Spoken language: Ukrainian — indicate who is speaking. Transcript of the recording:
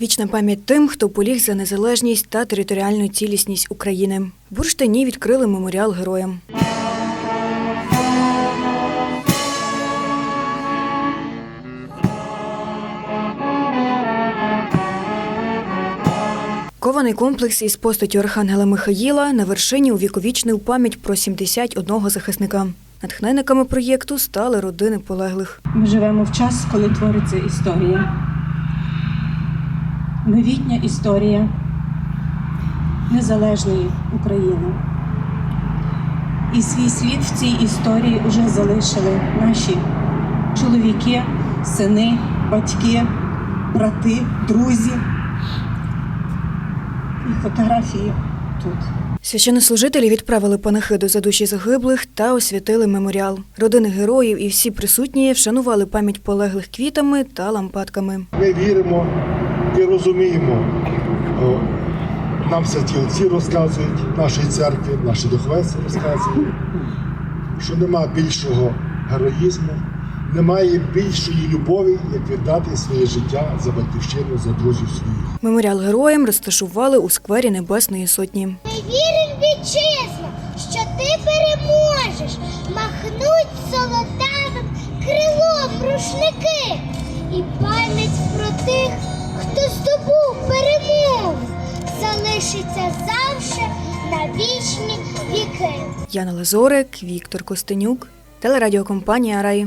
Speaker 1: Вічна пам'ять тим, хто поліг за незалежність та територіальну цілісність України. Бурштині відкрили меморіал героям. Кований комплекс із постаттю Архангела Михаїла на вершині увіковічнив пам'ять про 71 захисника. Натхненниками проєкту стали родини полеглих.
Speaker 2: Ми живемо в час, коли твориться історія. Новітня історія незалежної України. І свій слід в цій історії вже залишили наші чоловіки, сини, батьки, брати, друзі. І фотографії тут.
Speaker 1: Священнослужителі відправили панахиду за душі загиблих та освятили меморіал. Родини героїв і всі присутні вшанували пам'ять полеглих квітами та лампадками.
Speaker 3: Ми віримо і розуміємо. Нам святі отці розказують, нашій церкві, наші духовенці розказують, що нема більшого героїзму, немає більшої любові, як віддати своє життя за батьківщину, за друзів своїх.
Speaker 1: Меморіал героям розташували у сквері Небесної Сотні.
Speaker 4: Ми віримо вітчизно, що ти переможеш, махнуть золотавим крилом рушники і пам'ять про тих, хто здобув перемогу, залишиться завше на вічні віки.
Speaker 1: Яна Лазорик, Віктор Костенюк, телерадіокомпанія Раї.